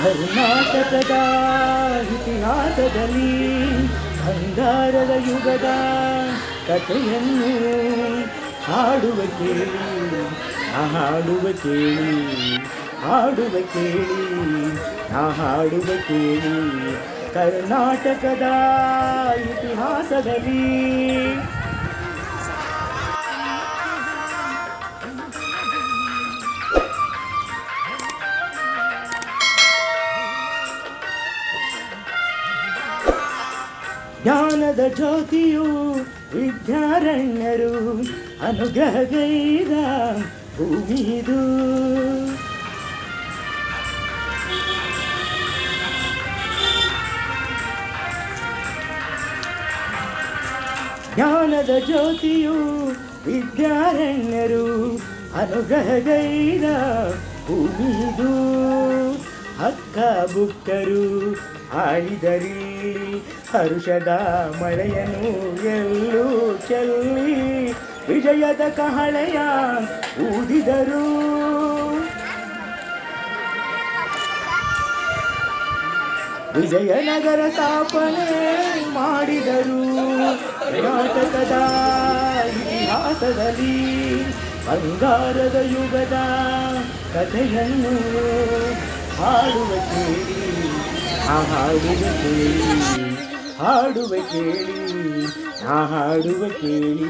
ಕರ್ನಾಟಕದ ಇತಿಹಾಸದಲ್ಲಿ ಬಂಗಾರದ ಯುಗದ ಕಥೆಯನ್ನು ಹಾಡುವ ಕೇಳಿ ಆ ಹಾಡುವ ಕೇಳಿ ಹಾಡುವ ಕೇಳಿ ಆ ಹಾಡುವ ಕೇಳಿ. ಕರ್ನಾಟಕದ ಇತಿಹಾಸದಲ್ಲಿ ಜ್ಞಾನದ ಜ್ಯೋತಿಯು ವಿದ್ಯಾರಣ್ಯರು ಅನುಗ್ರಹಗೈದ ಭೂಮಿದು ಜ್ಞಾನದ ಜ್ಯೋತಿಯು ವಿದ್ಯಾರಣ್ಯರು ಅನುಗ್ರಹಗೈದ ಭೂಮಿದು ಹಕ್ಕ ಬುಕ್ಕರು ಆಡಿದರಿ ಹರುಷದ ಮಳೆಯನು ಎಲ್ಲೂ ಚೆಲ್ಲಿ ವಿಜಯದ ಕಹಳೆಯ ಊದಿದರು. ವಿಜಯನಗರ ಸ್ಥಾಪನೆ ಮಾಡಿದರು. ಕರ್ನಾಟಕದ ಇತಿಹಾಸದಲ್ಲಿ ಬಂಗಾರದ ಯುಗದ ಕಥೆಯನ್ನು ಹಾಡುವ ಕೇಳಿ ಆ ಹಾಡುವ ಕೇಳಿ ಹಾಡುವ ಕೇಳಿ ನಾ ಹಾಡುವ ಕೇಳಿ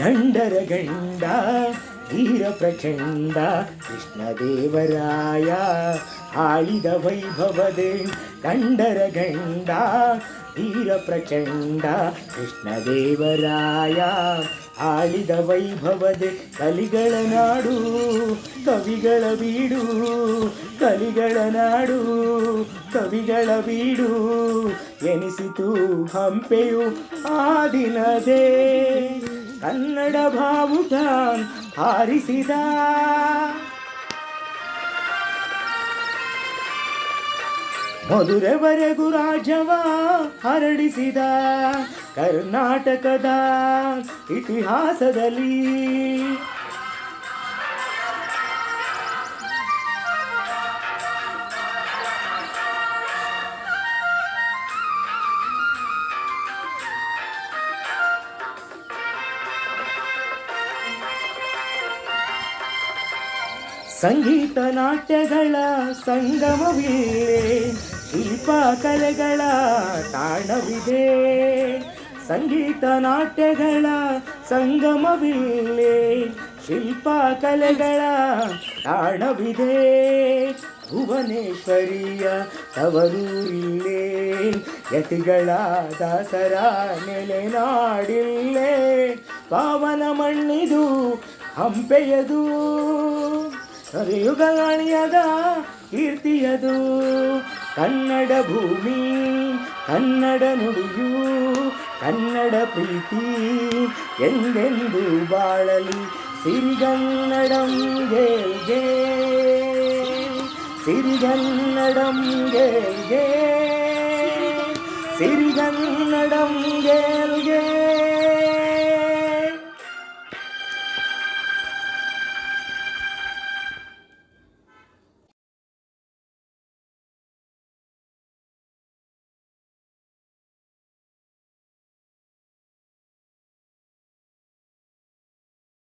ಗಂಡರ ಗಂಡ ವೀರ ಪ್ರಚಂಡ, ಕೃಷ್ಣದೇವರಾಯ, ಆಳಿದ ವೈಭವದೆ ಕಂಡರ ಗಂಡ ವೀರ ಪ್ರಚಂಡ, ಕೃಷ್ಣದೇವರಾಯ, ಆಳಿದ ವೈಭವದೆ ಕಲಿಗಳ ನಾಡು, ಕವಿಗಳ ಬೀಡು, ಕಲಿಗಳ ನಾಡು, ಕವಿಗಳ ಬೀಡು ಎನಿಸಿತು ಹಂಪೆಯು ಆ ದಿನದೇ. ಕನ್ನಡ ಭಾವುಟ ಹಾರಿಸಿದ. ಮಧುರೆವರೆಗೂ ರಾಜವ ಹರಡಿಸಿದ. ಕರ್ನಾಟಕದ ಇತಿಹಾಸದಲ್ಲಿ ಸಂಗೀತ ನಾಟ್ಯಗಳ ಸಂಗಮವಿದೆ ಶಿಲ್ಪ ಕಲೆಗಳ ತಾಣವಿದೆ. ಸಂಗೀತ ನಾಟ್ಯಗಳ ಸಂಗಮವಿಲ್ಲೇ, ಶಿಲ್ಪ ಕಲೆಗಳ ತಾಣವಿದೆ. ಭುವನೇಶ್ವರಿಯ ತವರೂರಿಲ್ಲೇ ಯತಿಗಳ ದಾಸರ ನೆಲೆನಾಡಿಲ್ಲೇ ಪಾವನ ಮಣ್ಣಿದು ಹಂಪೆಯದು. ಕಲಿಯುಗಾಣಿಯದ ಕೀರ್ತಿಯದು ಕನ್ನಡ ಭೂಮಿ ಕನ್ನಡ ನುಡಿಯು ಕನ್ನಡ ಪ್ರೀತಿ ಎಂದೆಂದು ಬಾಳಲಿ ಸಿರಿಗನ್ನಡಂ ಗೇ ಗೇ ಸಿರಿಗನ್ನಡಂ ಗೇ ಗೇ ಸಿರಿಗನ್ನಡಂ ಗೇ ಗೇ